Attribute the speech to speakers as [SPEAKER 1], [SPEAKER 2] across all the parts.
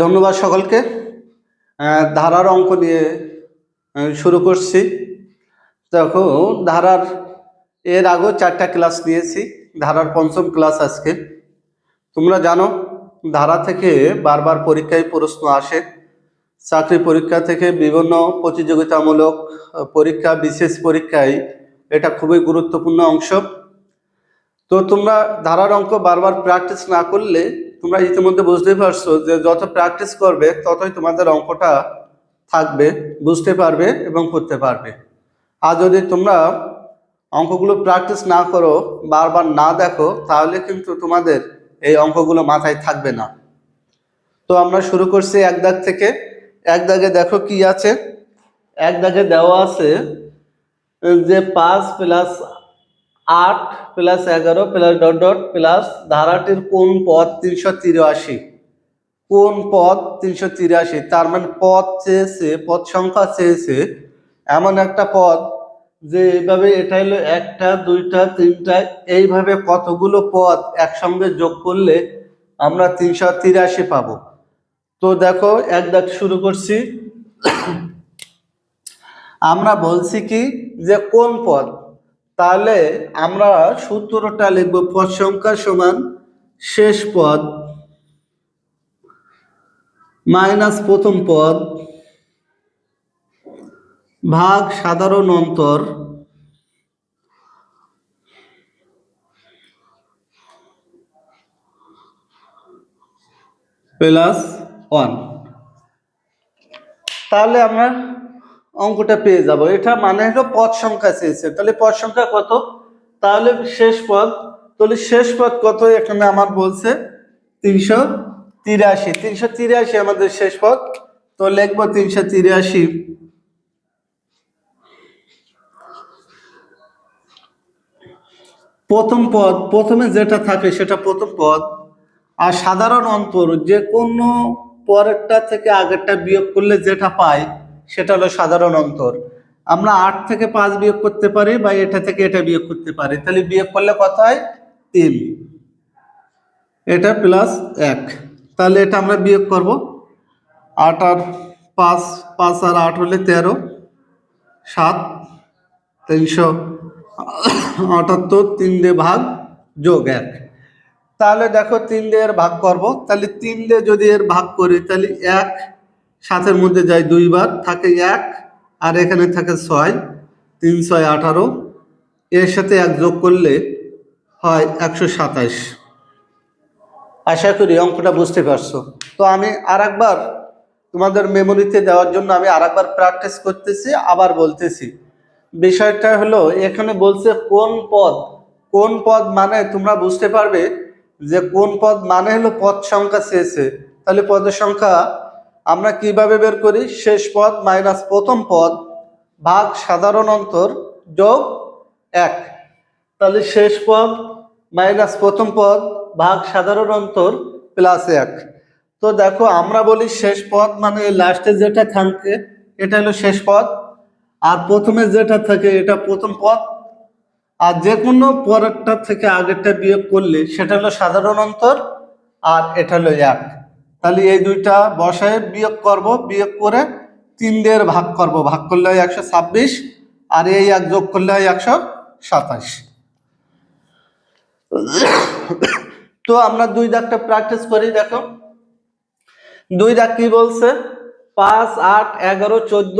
[SPEAKER 1] ধন্যবাদ সকলকে। ধারার অঙ্ক নিয়ে শুরু করছি। দেখো, ধারার, এর আগেও চারটা ক্লাস নিয়েছি। ধারার পঞ্চম ক্লাস আজকে। তোমরা জানো, ধারা থেকে বারবার পরীক্ষায় প্রশ্ন আসে। চাকরি পরীক্ষা থেকে বিভিন্ন প্রতিযোগিতামূলক পরীক্ষা, বিশেষ পরীক্ষায় এটা খুবই গুরুত্বপূর্ণ অংশ। তো তোমরা ধারার অঙ্ক বারবার প্র্যাকটিস না করলে তোমরা ইতিমধ্যে বুঝতে পারছ যে যত প্র্যাকটিস করবে, ততই তোমাদের অঙ্কটা থাকবে, বুঝতে পারবে এবং করতে পারবে। আর যদি তোমরা অঙ্কগুলো প্র্যাকটিস না করো, বারবার না দেখো, তাহলে কিন্তু তোমাদের এই অঙ্কগুলো মাথায় থাকবে না। তো আমরা শুরু করছি এক দাগ থেকে। এক দাগে দেখো কি আছে। এক দাগে দেওয়া আছে যে পাঁচ প্লাস আট প্লাস এগারো প্লাস ডট ডট প্লাস ধারাটির কোন পদ তিনশো তিরাশি? কোন পদ তিনশো তিরাশি? তার মানে পদ চেয়েছে, পদ সংখ্যা চেয়েছে এমন একটা পদ যে এইভাবে এটা হলো একটা, দুইটা, তিনটা, এইভাবে কতগুলো পদ একসঙ্গে যোগ করলে আমরা তিনশো তিরাশি পাবো। তো দেখো, এক দাগ শুরু করছি। আমরা বলছি কি যে কোন পদ? তাহলে আমরা সূত্রটা লিখব পদ সংখ্যা সমান শেষ পদ মাইনাস প্রথম পদ ভাগ সাধারণ অন্তর প্লাস ওয়ান। তাহলে আমরা অঙ্কটা পেয়ে যাব। এটা মানে হলো পদ সংখ্যা চেয়েছে তাহলে পদ সংখ্যা কত? তাহলে শেষ পদ। তাহলে শেষ পদ কত? এখানে আমার বলছে তিনশো তিরাশি। তিনশো তিরাশি আমাদের শেষ পদ। তো লিখব তিনশো তিরাশি। প্রথম পদ, প্রথমে যেটা থাকে সেটা প্রথম পদ। আর সাধারণ অন্তর, যে কোনো পরেরটা থেকে আগেরটা বিয়োগ করলে যেটা পাই সেটা হলো সাধারণ অন্তর। আমরা আট থেকে পাঁচ বিয়োগ করতে পারি বা এটা থেকে এটা বিয়োগ করতে পারি। তাহলে বিয়োগ করলে কত হয়? তিন। এটা প্লাস এক। তাহলে এটা আমরা বিয়োগ করব। আট আর পাঁচ পাঁচ আর আট হলে তেরো। সাত, তিনশো আটাত্তর, তিন দিয়ে ভাগ যোগ এক। তাহলে দেখো তিন দিয়ে এর ভাগ করব। তাহলে তিন দিয়ে যদি এর ভাগ করি, তাহলে এক সাতের মধ্যে যায় দুইবার, থাকে এক, আর এখানে থাকে ছয়, তিন, ছয়, আঠারো। এর সাথে এক যোগ করলে হয় একশো সাতাইশ আশা করি অঙ্কটা বুঝতে পারছ। তো আমি আর একবার তোমাদের মেমোরিতে দেওয়ার জন্য আমি আর একবার প্র্যাকটিস করতেছি, আবার বলতেছি। বিষয়টা হলো, এখানে বলছে কোন পদ কোন পদ মানে তোমরা বুঝতে পারবে যে কোন পদ মানে হলো পদ সংখ্যা চেয়েছে তাহলে পদের সংখ্যা আমরা কীভাবে বের করি? শেষ পদ মাইনাস প্রথম পদ ভাগ সাধারণ অন্তর যোগ এক। তাহলে শেষ পদ মাইনাস প্রথম পদ ভাগ সাধারণ অন্তর প্লাস এক। তো দেখো, আমরা বলি শেষ পদ মানে লাস্টে যেটা থাকে, এটা হলো শেষ পদ। আর প্রথমে যেটা থাকে, এটা প্রথম পদ। আর যে কোনো পরেরটা থেকে আগেরটা বিয়োগ করলে, সেটা হলো সাধারণ অন্তর আর এটা হলো এক। তাহলে এই দুইটা বসায় বিয়োগ করব, বিয়োগ করে তিন দিয়ে ভাগ করব। ভাগ করলে হয় একশো ছাব্বিশ, আর এই এক যোগ করলে হয় একশো সাতাশ। তো আমরা দুই দাগটা প্র্যাকটিস করি, দেখো। দুই দাগ কি বলছে? পাঁচ, আট, এগারো, চোদ্দ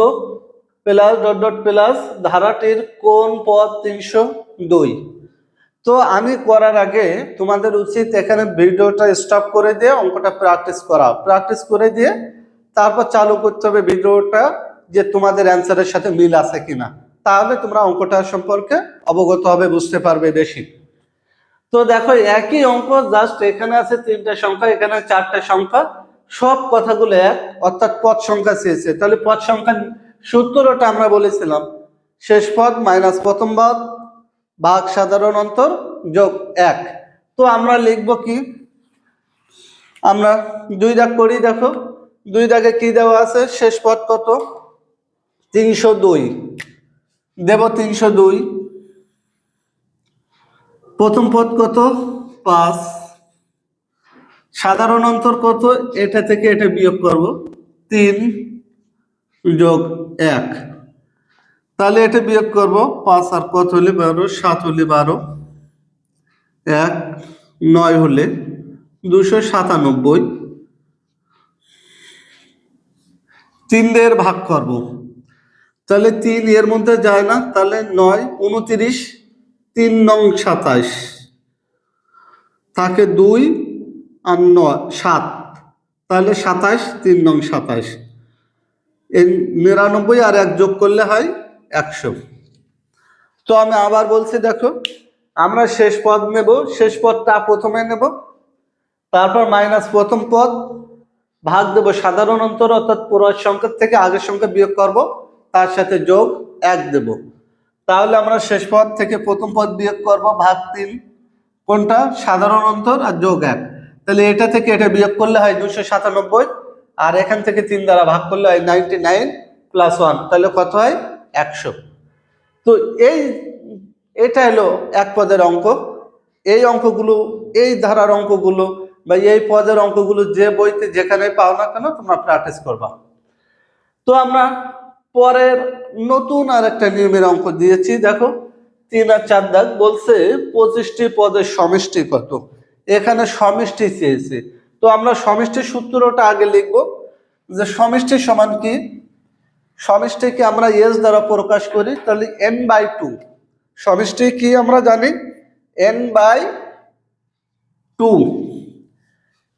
[SPEAKER 1] প্লাস ডট ডট প্লাস ধারাটির কোন পদ তিনশো দুই? তো আমি করার আগে তোমাদের উচিত এখানে ভিডিওটা স্টপ করে দিয়ে অঙ্কটা প্র্যাকটিস করা। প্র্যাকটিস করে দিয়ে তারপর চালু করতে হবে ভিডিওটা যে তোমাদের অ্যান্সারের সাথে মিল আছে কিনা। তাহলে তোমরা অঙ্কটা সম্পর্কে অবগত হবে, বুঝতে পারবে বেশি। তো দেখো, একই অঙ্ক জাস্ট এখানে আছে তিনটা সংখ্যা, এখানে চারটা সংখ্যা। সব কথাগুলো এক, অর্থাৎ পদ সংখ্যা চেয়েছে। তাহলে পদ সংখ্যা সূত্রটা আমরা বলেছিলাম। শেষ পদ, মাইনাস প্রথম পদ ভাগ সাধারণ অন্তর যোগ এক। তো আমরা লিখব কি? আমরা দুই দাগ করি, দেখো। দুই দাগে কি দেওয়া আছে? শেষ পদ কত? তিনশো দুই। দেব তিনশো দুই। প্রথম পদ কত? পাঁচ। সাধারণ অন্তর কত? এটা থেকে এটা বিয়োগ করব। তিন যোগ এক। তাহলে এটা বিয়োগ করব পাঁচ আর কত হলে বারো? সাত হলে বারো। এক, নয় হলে দুশো সাতানব্বই। তিন দিয়ে ভাগ করব। তাহলে তিন এর মধ্যে যায় না, তাহলে নয়, উনতিরিশ, তিন নং সাতাইশ তাকে দুই আর নয়, সাত। তাহলে সাতাইশ তিন নং সাতাইশ এই নিরানব্বই আর এক যোগ করলে হয় একশো। তো আমি আবার বলছি, দেখো, আমরা শেষ পদ নেব, শেষ পদটা প্রথমে নেব, তারপর মাইনাস প্রথম পদ, ভাগ দেব সাধারণ অন্তর, অর্থাৎ পুরো সংখ্যা থেকে আগের সংখ্যা বিয়োগ করব, তার সাথে যোগ এক দেব। তাহলে আমরা শেষ পদ থেকে প্রথম পদ বিয়োগ করব, ভাগ তিন, কোনটা? সাধারণ অন্তর আর যোগ এক। তাহলে এটা থেকে এটা বিয়োগ করলে হয় দুশো সাতানব্বই, আর এখান থেকে তিন দ্বারা ভাগ করলে হয় নাইনটি নাইন প্লাস ওয়ান। তাহলে কত হয়? একশো। তো এই, এটা হলো এক পদের অঙ্ক। এই অঙ্কগুলো, এই ধারার অঙ্কগুলো বা এই পদের অঙ্কগুলো যে বইতে যেখানে পাও না কেন তোমরা প্র্যাকটিস করবা। তো আমরা পরের নতুন আর একটা নিয়মের অঙ্ক দিয়েছি, দেখো, তিন আর চার দাগ বলছে পঁচিশটি পদের সমষ্টি কত। এখানে সমষ্টি চেয়েছে। তো আমরা সমষ্টির সূত্রটা আগে লিখব যে সমষ্টি সমান কি? সমষ্টিকে আমরা এস দ্বারা প্রকাশ করি? তাহলে এন বাই টু সমষ্টি কি আমরা জানি? N by two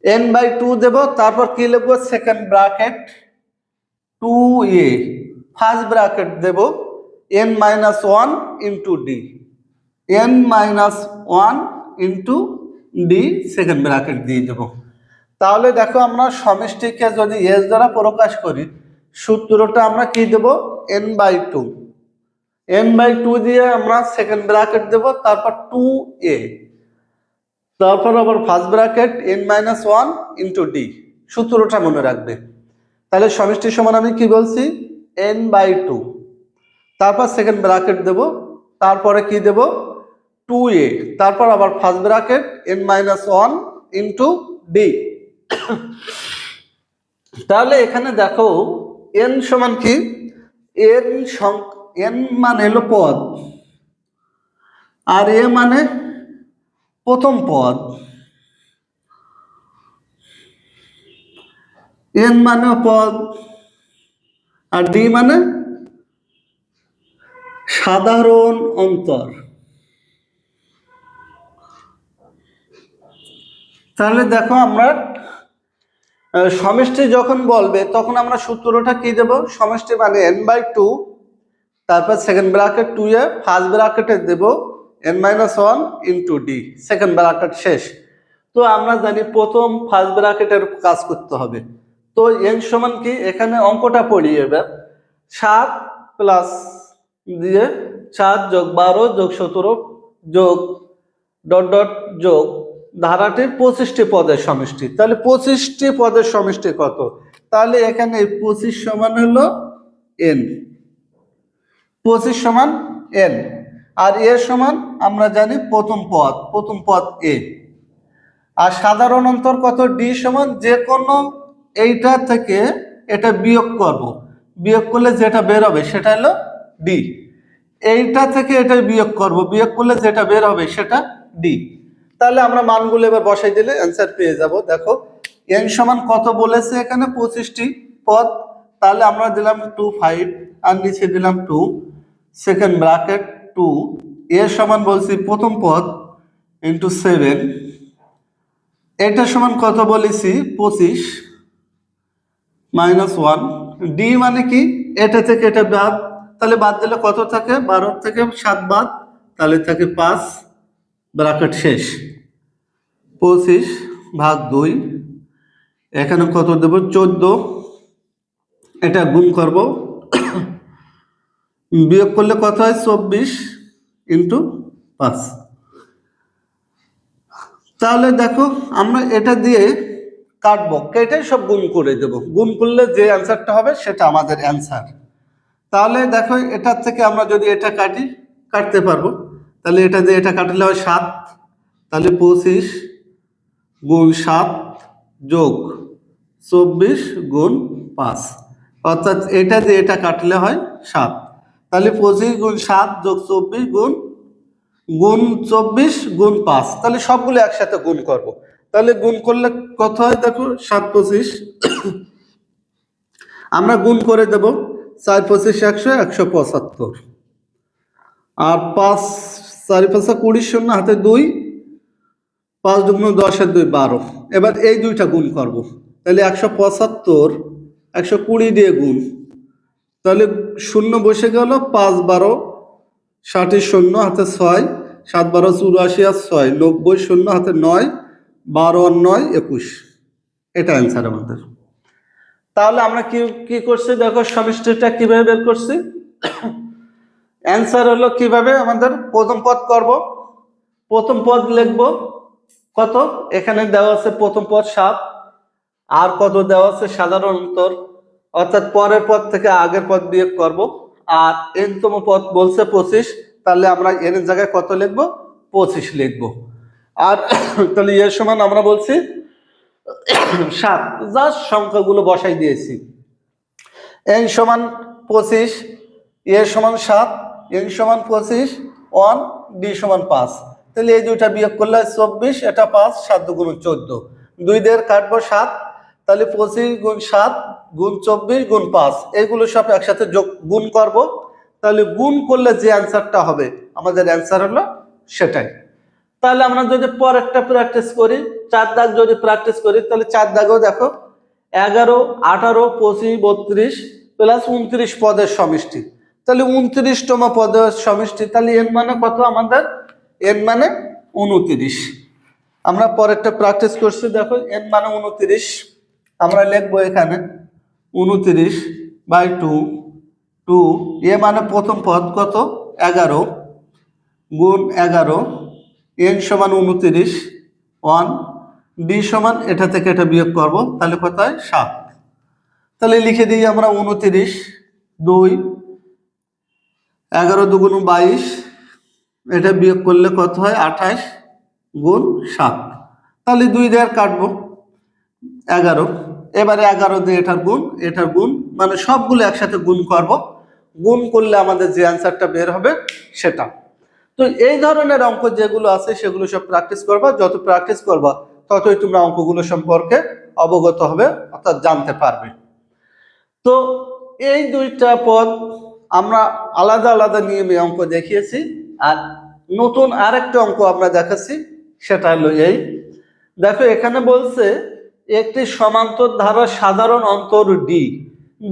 [SPEAKER 1] N by two দেব, তারপর কি লিখব? Second bracket two A first bracket Dev N minus one into D N minus one into D second bracket দিয়ে দেব। তাহলে দেখো আমরা সমষ্টিকে যদি এস দ্বারা প্রকাশ করি সূত্রটা আমরা কি দেব? N by two N by two দিয়ে আমরা সেকেন্ড ব্রাকেট দেব, তারপর টু এ তারপর আবার first bracket N minus one into D সূত্রটা মনে রাখবে। তাহলে সমষ্টি সমান আমি কি বলছি? এন বাই টু তারপর সেকেন্ড ব্রাকেট দেব, তারপরে কি দেব? টু এ তারপর আবার first bracket N minus one into D তাহলে এখানে দেখো এন সমান কি? এন সং, এন মানে হলো পদ। আর এ মানে প্রথম পদ। এন মানে পদ। আর ডি মানে সাধারণ অন্তর। তাহলে দেখো আমরা সমষ্টি যখন বলবে, তখন আমরা সূত্রটা কি দেব? সমষ্টি মানে এন বাই টু তারপর second bracket two A first ব্রাকেটে Dev N minus one into D second bracket শেষ। তো আমরা জানি প্রথম ফার্স্ট ব্রাকেটের কাজ করতে হবে। তো এন সমান কি? এখানে অঙ্কটা পড়ি এবার। সাত প্লাস দিয়ে সাত যোগ বারো যোগ সতেরো যোগ ডট ডট যোগ ধারাটির পঁচিশটি পদের সমষ্টি। তাহলে পঁচিশটি পদের সমষ্টি কত? তাহলে এখানে পঁচিশ সমান হলো এন পঁচিশ সমান এন আর এর সমান আমরা জানি প্রথম পদ প্রথম পদ এ আর সাধারণ অন্তর কত? ডি সমান যে কোনো এইটা থেকে এটা বিয়োগ করব। বিয়োগ করলে যেটা বের হবে সেটা হলো ডি এইটা থেকে এটা বিয়োগ করব। বিয়োগ করলে যেটা বের হবে সেটা ডি তাহলে আমরা মানগুলো এবার বসাই দিলে অ্যান্সার পেয়ে যাব। দেখো এন সমান কত বলেছে এখানে? পঁচিশটি পদ। তাহলে আমরা দিলাম টু ফাইভ আর নিচে দিলাম two second bracket two A সমান বলছি প্রথম পদ ইন্টু সেভেন এটা সমান কত বলেছি? পঁচিশ মাইনাস ওয়ান ডি মানে কি? এটা থেকে এটা বাদ। তাহলে বাদ দিলে কত থাকে? বারো থেকে সাত বাদ। তাহলে থাকে পাঁচ। ব্রাকেট শেষ। পঁচিশ ভাগ দুই, এখানে কত দেব? চোদ্দ। এটা গুণ করব। বিয়োগ করলে কত হয়? চব্বিশ ইন্টু পাঁচ। তাহলে দেখো, আমরা এটা দিয়ে কাটবো। কেটে সব গুণ করে দেব। গুণ করলে যে অ্যান্সারটা হবে, সেটা আমাদের অ্যান্সার তাহলে দেখো, এটার থেকে আমরা যদি এটা কাটি, কাটতে পারব। তাহলে এটা দিয়ে এটা কাটলে হয় সাত, তাহলে পঁচিশ গুণ সাত যোগ চব্বিশ গুণ পাঁচ। অর্থাৎ এটা দিয়ে এটা কাটলে হয় সাত। তাহলে পঁচিশ গুণ সাত যোগ চব্বিশ গুণ গুণ চব্বিশ গুণ পাঁচ। তাহলে সবগুলো একসাথে গুণ করব। তাহলে গুণ করলে কত হয় দেখো? সাত পঁচিশ। আমরা গুণ করে দেব। চার পঁচিশ একশো একশো পঁচাত্তর। আর পাঁচ চারি পাঁচা কুড়ি শূন্য, হাতে দুই, পাঁচ দুগুণ দশের দুই বারো। এবার এই দুইটা গুণ করব। তাহলে একশো পঁচাত্তর, একশো কুড়ি দিয়ে গুণ। তাহলে শূন্য বসে গেল পাঁচ বারো, ষাটে শূন্য, হাতে ছয়, সাত বারো চুরাশি আর ছয়, নব্বই শূন্য, হাতে নয়, বারো আর নয়, একুশ। এটা অ্যান্সার আমাদের। তাহলে আমরা কি কি করছি? দেখো সমষ্টিটা কীভাবে বের করছি? অ্যান্সার হলো কীভাবে আমাদের প্রথম পদ করব? প্রথম পদ লিখব কত? এখানে দেওয়া আছে প্রথম পদ সাত, আর কত দেওয়া আছে? সাধারণ অন্তর অর্থাৎ পরের পদ থেকে আগের পদ বিয়োগ করব। আর এনতম পদ বলছে পঁচিশ, তাহলে আমরা এর জায়গায় কত লিখব? পঁচিশ লিখব। আর তাহলে এর সমান আমরা বলছি সাত। জাস্ট সংখ্যাগুলো বসাই দিয়েছি। এন সমান পঁচিশ এর সমান সাত এন সমান পঁচিশ, ওয়ান ডি সমান পাঁচ। তাহলে এই দুইটা বিয়োগ করলে চব্বিশ, এটা পাঁচ, সাত দুগুণ চোদ্দ। দুই দের কাটবো সাত, তাহলে পঁচিশ গুণ সাত গুণ চব্বিশ গুণ পাঁচ। এগুলো সব একসাথে যোগ, গুণ করব। তাহলে গুণ করলে যে অ্যান্সারটা হবে, আমাদের অ্যান্সার হলো সেটাই। তাহলে আমরা যদি পর একটা প্র্যাকটিস করি, চার দাগ যদি প্র্যাকটিস করি, তাহলে চার দাগও দেখো, এগারো, আঠারো, পঁচিশ, বত্রিশ, প্লাস উনত্রিশ পদের সমষ্টি। তাহলে উনত্রিশতম পদের সমষ্টি, তাহলে এর মানে কত আমাদের? এর মানে উনত্রিশ। আমরা পরেরটা প্র্যাকটিস করছি, দেখো, এর মানে উনত্রিশ। আমরা লিখব এখানে, উনত্রিশ বাই টু টু এ মানে প্রথম পদ কত? এগারো, গুণ এগারো, এন সমান উনত্রিশ, ওয়ান ডি সমান, এটা থেকে এটা বিয়োগ করব, তাহলে কত হয়? সাত। তাহলে লিখে দিই আমরা উনত্রিশ, দুই এগারো দুগুণ বাইশ, এটা বিয়োগ করলে কত হয়? আঠাশ গুণ সাত। তাহলে দুই দেড় কাটবো। এগারো। এবারে এগারো দিয়ে এটার গুণ এটার গুণ মানে সবগুলো একসাথে গুণ করব। গুণ করলে আমাদের যে অ্যান্সারটা বের হবে সেটা। তো এই ধরনের অঙ্ক যেগুলো আছে, সেগুলো সব প্র্যাকটিস করবা। যত প্র্যাকটিস করবা, ততই তোমরা অঙ্কগুলো সম্পর্কে অবগত হবে, অর্থাৎ জানতে পারবে। তো এই দুইটা পদ আমরা আলাদা আলাদা নিয়মে অঙ্ক দেখিয়েছি। আর নতুন আরেকটা অঙ্ক আমরা দেখাচ্ছি, সেটা হলো এই। দেখো, এখানে বলছে একটি সমান্তর ধারা সাধারণ অন্তর ডি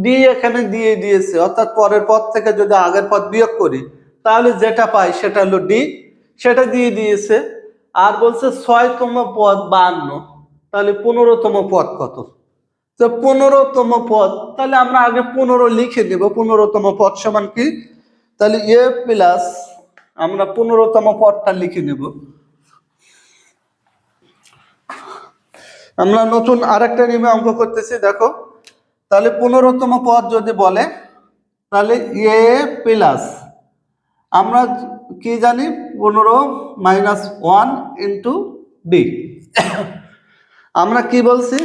[SPEAKER 1] ডি এখানে দিয়ে দিয়েছে, অর্থাৎ পরের পদ থেকে যদি আগের পদ বিয়োগ করি, তাহলে যেটা পাই সেটা হলো ডি সেটা দিয়ে দিয়েছে, আর বলছে ছয়তম পদ বান্ন তাহলে পনেরোতম পদ কত? তো পনেরোতম পদ, তাহলে আমরা আগে পনেরো লিখে নেব। পনেরোতম পদ সমান কি? তাহলে এ প্লাস আমরা পনেরোতম পদটা লিখে নেব। আমরা নতুন আরেকটা নিয়মে অঙ্ক করতেছি, দেখো। তাহলে পনেরোতম পদ যদি বলে, তাহলে এ প্লাস আমরা কি জানি? পনেরো মাইনাস ওয়ান ইন্টু ডি আমরা কি বলছি?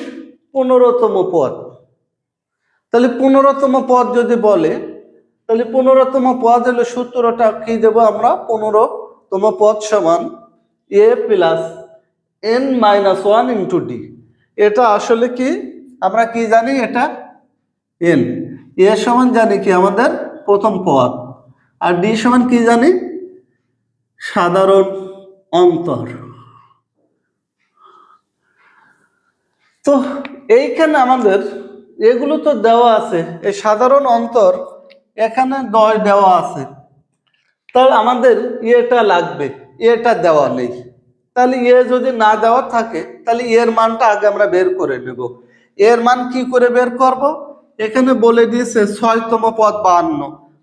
[SPEAKER 1] পনেরোতম পদ। তাহলে পনেরোতম পদ যদি বলে, তাহলে পনেরোতম পদ হলে সূত্রটা, কি দেবো আমরা? পনেরোতম পদ সমান A plus N minus one into D এটা আসলে কি? আমরা কি জানি এটা? এন এ সমান জানি কি আমাদের প্রথম পদ। আর ডি সমান কি জানি? সাধারণ অন্তর। তো এইখানে আমাদের এগুলো তো দেওয়া আছে, এই সাধারণ অন্তর এখানে দশ দেওয়া আছে। তাহলে আমাদের ইয়েটা লাগবে এটা দেওয়া নেই। তাহলে ইয়ে যদি না দেওয়া থাকে, তাহলে এর মানটা আগে আমরা বের করে নেব। এর মান কি করে বের করব? এখানে বলে দিয়েছে ছয়তম পদ বাহান্ন।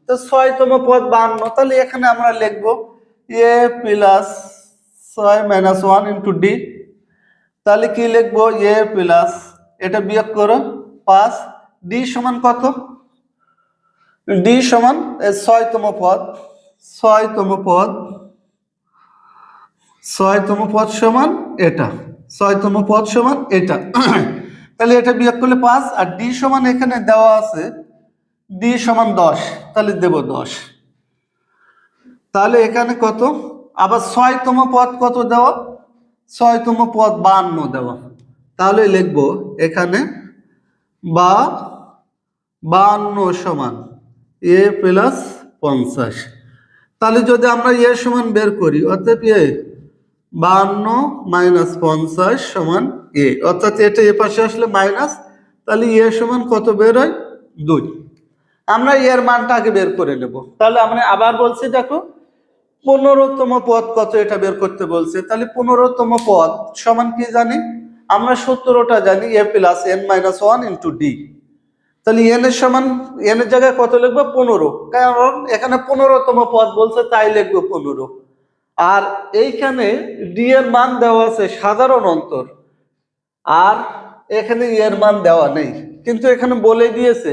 [SPEAKER 1] তো ছয়তম পদ বান্ন তাহলে এখানে আমরা লিখব এ প্লাস ছয় মাইনাস ওয়ান ইন্টু ডি। তাহলে কি লিখব? এ প্লাস এটা বিয়োগ করো পাঁচ। ডি সমান কত? ডি সমান ছয়তম পদ। ছয়তম পদ। ছয়তম পদ সমান এটা। ছয়তম পদ সমান এটা। তাহলে এটা বিয়োগ করলে পাঁচ, আর ডি সমান এখানে দেওয়া আছে ডি সমান দশ। তাহলে দেব দশ। তাহলে এখানে কত? আবার ছয়তম পদ কত দেওয়া? ছয়তম পদ বান্ন দেওয়া। তাহলে লিখব এখানে বা বান্ন সমান এ প্লাস পঞ্চাশ। তাহলে যদি আমরা এ সমান বের করি অর্থাৎ এ বান্ন মাইনাস পঞ্চাশ সমান এ। অর্থাৎ এটা এ পাশে আসলে মাইনাস, তাহলে এ সমান কত বের হয়? দুই। আমরা এর মানটা আগে বের করে নেব। তাহলে আমরা আবার বলছি, দেখো, পনেরোতম পদ কত এটা বের করতে বলছে? তাহলে পনেরোতম পদ সমান কি জানি? আমরা সতেরোটা জানি A plus N minus one into D তাহলে এন এর সমান এন এর জায়গায় কত লিখব? পনেরো। কারণ এখানে পনেরোতম পদ বলছে, তাই লিখব পনেরো। আর এইখানে ডি এর মান দেওয়া আছে সাধারণ অন্তর। আর এখানে এর মান দেওয়া নেই। কিন্তু এখানে বলে দিয়েছে,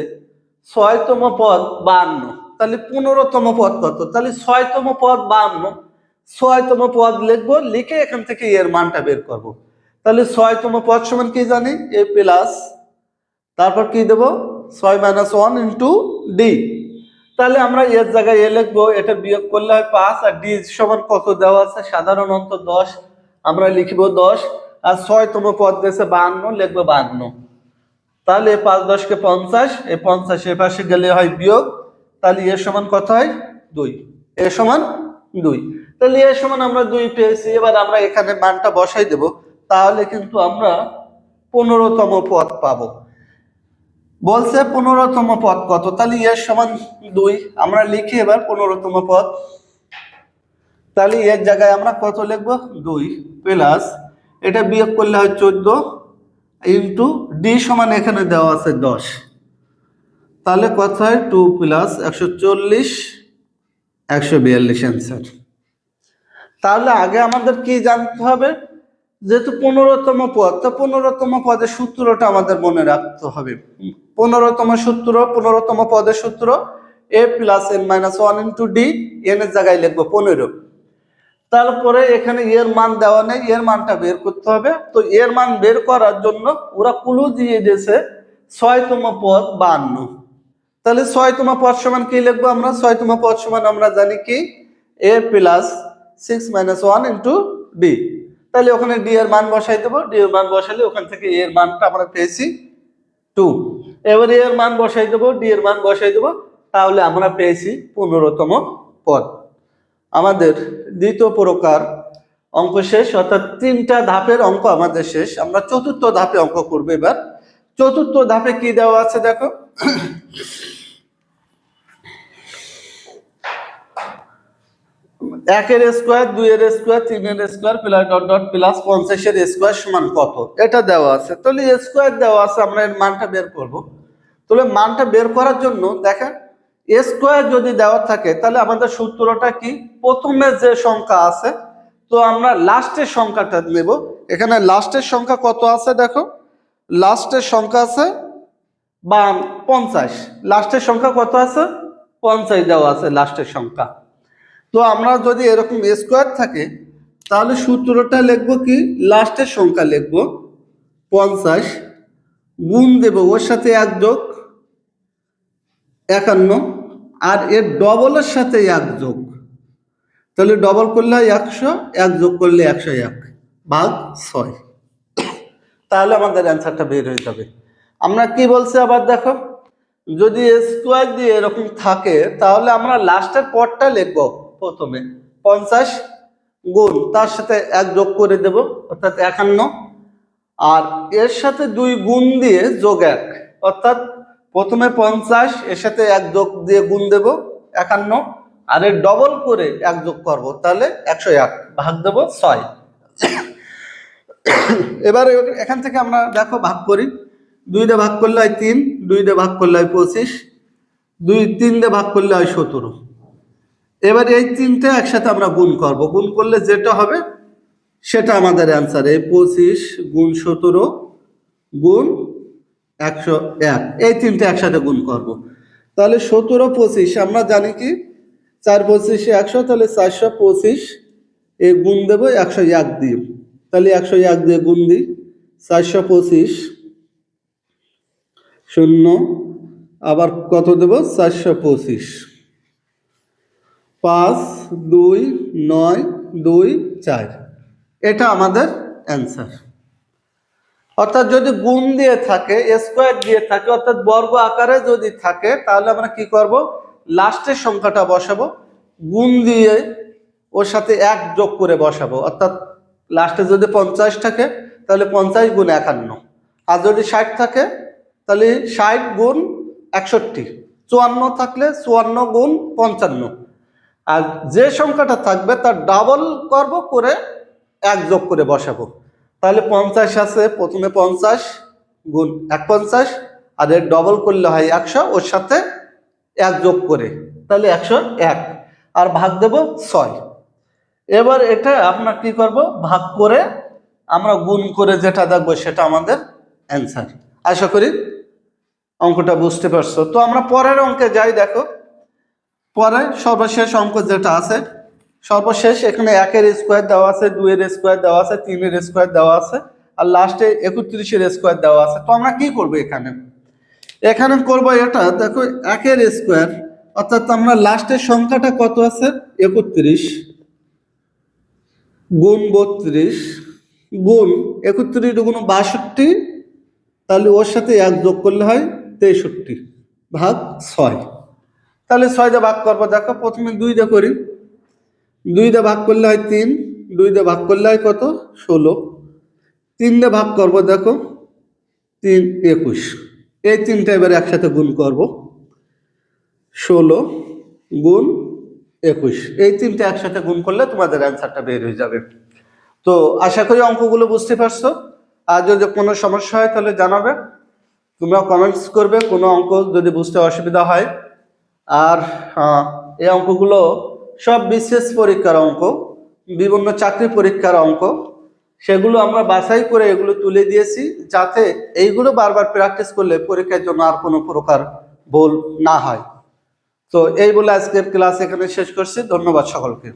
[SPEAKER 1] ছয়তম পদ বান্ন। তাহলে পনেরোতম পদ কত? তাহলে ছয়তম পদ বান্ন। ছয়তম পদ লিখব, লিখে এখান থেকে এর মানটা বের করব। তাহলে ছয়তম পদ সমান কি জানি? এ প্লাস তারপর কি দেব? ছয় মাইনাস ওয়ান ইন্টু ডি তাহলে আমরা এর জায়গায় এ লিখব, এটা বিয়োগ করলে হয় পাঁচ, আর ডি সমান কত দেওয়া আছে? সাধারণ অন্ত দশ। আমরা লিখব দশ। আর ছয়তম পদ দিয়েছে বান্ন, লিখব বান্ন। তাহলে পাঁচ দশকে পঞ্চাশ, এ পঞ্চাশ এ পাশে গেলে হয় বিয়োগ। তাহলে এর সমান কত হয়? দুই। এ সমান দুই। তাহলে এর সমান আমরা দুই পেয়েছি। এবার আমরা এখানে মানটা বসাই দেব। তাহলে কিন্তু আমরা পনেরোতম পদ পাবো। বলছে পনেরোতম পদ কত? তাহলে এর সমান দুই। আমরা লিখি এবার পনেরোতম পদ। তাহলে এর জায়গায় আমরা কত লিখব? দুই প্লাস এটা বিয়োগ করলে হয় চোদ্দ ইন্টু ডি সমান এখানে দেওয়া আছে দশ। তাহলে কত হয়? টু প্লাস একশো চল্লিশ, একশো বিয়াল্লিশ অ্যান্সার তাহলে আগে আমাদের কি জানতে হবে? যেহেতু পনেরোতম পদ, তো পনেরোতম পদের সূত্রটা আমাদের মনে রাখতে হবে। পনেরোতম সূত্র, পনেরোতম পদের সূত্র A plus N minus one into D N এর জায়গায় লিখব পনেরো। তারপরে এখানে এর মান দেওয়া নেই এর মানটা বের করতে হবে। তো এর মান বের করার জন্য ওরা কুলু দিয়ে দিয়েছে ছয়তম পদ বান্ন। তাহলে ছয়তম পদ সমান কি লিখব আমরা? ছয়তম পদ সমান আমরা জানি কি? A plus six minus one into D তাহলে ওখানে ডি এর মান বসাই দেবো। ডি এর মান বসালে ওখান থেকে এর মানটা আমরা পেয়েছি টু এবার এর মান বসাই দেবো ডি এর মান বসাই দেবো, তাহলে আমরা পেয়েছি পনেরোতম পদ। আমাদের দ্বিতীয় প্রকার অঙ্ক শেষ, অর্থাৎ তিনটা ধাপের অঙ্ক আমাদের শেষ। আমরা চতুর্থ ধাপে অঙ্ক করব এবার। চতুর্থ ধাপে কি দেওয়া আছে দেখো? একের স্কোয়ার, দুইয়ের স্কোয়ার, তিনের square, plus dot dot plus পঞ্চাশের স্কোয়ার সমান কত? এটা দেওয়া আছে। তাহলে স্কোয়ার দেওয়া আছে, আমরা এর মানটা বের করব। তাহলে মানটা বের করার জন্য দেখেন স্কোয়ার যদি দেওয়া থাকে, তাহলে আমাদের সূত্রটা কি? প্রথমে যে সংখ্যা আছে, তো আমরা লাস্টের সংখ্যাটা নেব। এখানে লাস্টের সংখ্যা কত আছে দেখো? লাস্টের সংখ্যা আছে বা পঞ্চাশ। লাস্টের সংখ্যা কত আছে? পঞ্চাশ দেওয়া আছে লাস্টের সংখ্যা। তো আমরা যদি এরকম স্কোয়ার থাকে, তাহলে সূত্রটা লিখব কি? লাস্টের সংখ্যা লিখব। পঞ্চাশ গুণ দেব, ওর সাথে এক যোগ, একান্ন। আর এর ডবলের সাথে এক যোগ। তাহলে ডবল করলে একশো, এক যোগ করলে একশো এক ভাগ ছয়। তাহলে আমাদের অ্যান্সারটা বের হয়ে যাবে। আমরা কি বলছি আবার দেখো? যদি স্কোয়ার দিয়ে এরকম থাকে, তাহলে আমরা লাস্টের পরটা লিখব। প্রথমে পঞ্চাশ গুণ, তার সাথে এক যোগ করে দেব, অর্থাৎ একান্ন। আর এর সাথে দুই গুণ দিয়ে যোগ এক, অর্থাৎ প্রথমে পঞ্চাশ, এর সাথে এক যোগ দিয়ে গুণ দেব, একান্ন। আর এর ডবল করে এক যোগ করব, তাহলে একশো এক, ভাগ দেব ছয়। এবার এখান থেকে আমরা দেখো ভাগ করি। দুই ভাগ করলে হয় তিন, দুই ভাগ করলে হয় পঁচিশ, দুই তিন ভাগ করলে হয় সতেরো। এবার এই তিনটে একসাথে আমরা গুণ করব। গুণ করলে যেটা হবে সেটা আমাদের অ্যান্সার এই পঁচিশ গুণ সতেরো গুণ একশো এক। এই তিনটে একসাথে গুণ করব। তাহলে সতেরো, পঁচিশ, আমরা জানি কি? চার, পঁচিশে, একশো, তাহলে চারশো, পঁচিশ এই গুণ দেবো একশো এক দিয়ে। তাহলে একশো এক দিয়ে গুণ দিই। চারশো, পঁচিশ, শূন্য, আবার কত দেব? চারশো, পঁচিশ। পাঁচ, দুই, নয়, দুই, চার। এটা আমাদের অ্যান্সার। অর্থাৎ যদি গুণ দিয়ে থাকে স্কোয়ার দিয়ে থাকে, অর্থাৎ বর্গ আকারে যদি থাকে, তাহলে আমরা কি করব? লাস্টের সংখ্যাটা বসাবো। গুণ দিয়ে ওর সাথে এক যোগ করে বসাবো। অর্থাৎ লাস্টে যদি পঞ্চাশ থাকে, তাহলে পঞ্চাশ গুণ একান্ন। আর যদি ষাট থাকে, তাহলে ষাট গুণ একষট্টি। চুয়ান্ন থাকলে চুয়ান্ন গুণ পঞ্চান্ন। আর যে সংখ্যাটা থাকবে তার ডাবল করব করে এক যোগ করে বসাবো। তাহলে পঞ্চাশ আছে, প্রথমে পঞ্চাশ গুণ এক পঞ্চাশ আর এর ডবল করলে হয় একশো, ওর সাথে এক যোগ করে। তাহলে একশো এক, আর ভাগ দেব ছয়। এবার এটা আমরা কি করব? ভাগ করে আমরা গুণ করে যেটা দেখব সেটা আমাদের অ্যান্সার আশা করি অঙ্কটা বুঝতে পারছ। তো আমরা পরের অঙ্কে যাই দেখো। পরে সর্বশেষ অঙ্ক যেটা আছে, সর্বশেষ এখানে একের স্কোয়ার দেওয়া আছে, দুইয়ের স্কোয়ার দেওয়া আছে, তিনের স্কোয়ার দেওয়া আছে, আর লাস্টে একত্রিশের স্কোয়ার দেওয়া আছে। তো আমরা কি করব এখানে? এখানে করব এটা, দেখো একের স্কোয়ার অর্থাৎ আমরা লাস্টের সংখ্যাটা কত আছে? একত্রিশ গুণ বত্রিশ গুণ একত্রিশ গুণ বাষট্টি, তাহলে ওর সাথে এক যোগ করলে হয় তেষট্টি, ভাগ ছয়। তাহলে ছয় দিয়ে ভাগ করব, দেখো প্রথমে দুই দিয়ে করি। দুই দিয়ে ভাগ করলে হয় তিন দুই দিয়ে ভাগ করলে হয় কত? ষোলো। তিন ভাগ করব, দেখো, তিন, একুশ। এই তিনটা এবার একসাথে গুণ করব। ষোলো গুণ একুশ। এই তিনটা একসাথে গুণ করলে তোমাদের অ্যান্সারটা বের হয়ে যাবে। তো আশা করি অঙ্কগুলো বুঝতে পারছ। আর যদি কোনো সমস্যা হয় তাহলে জানাবে। তোমরা কমেন্টস করবে, কোনো অঙ্ক যদি বুঝতে অসুবিধা হয়। আর এই অঙ্কগুলো সব বিশেষ পরীক্ষার অঙ্ক, বিভিন্ন চাকরি পরীক্ষার অঙ্ক, সেগুলো আমরা বাছাই করে এগুলো তুলে দিয়েছি যাতে এইগুলো বারবার প্র্যাকটিস করলে পরীক্ষার জন্য আর কোনো প্রকার ভুল না হয়। তো এই বলে আজকের ক্লাস এখানে শেষ করছি। ধন্যবাদ সকলকে।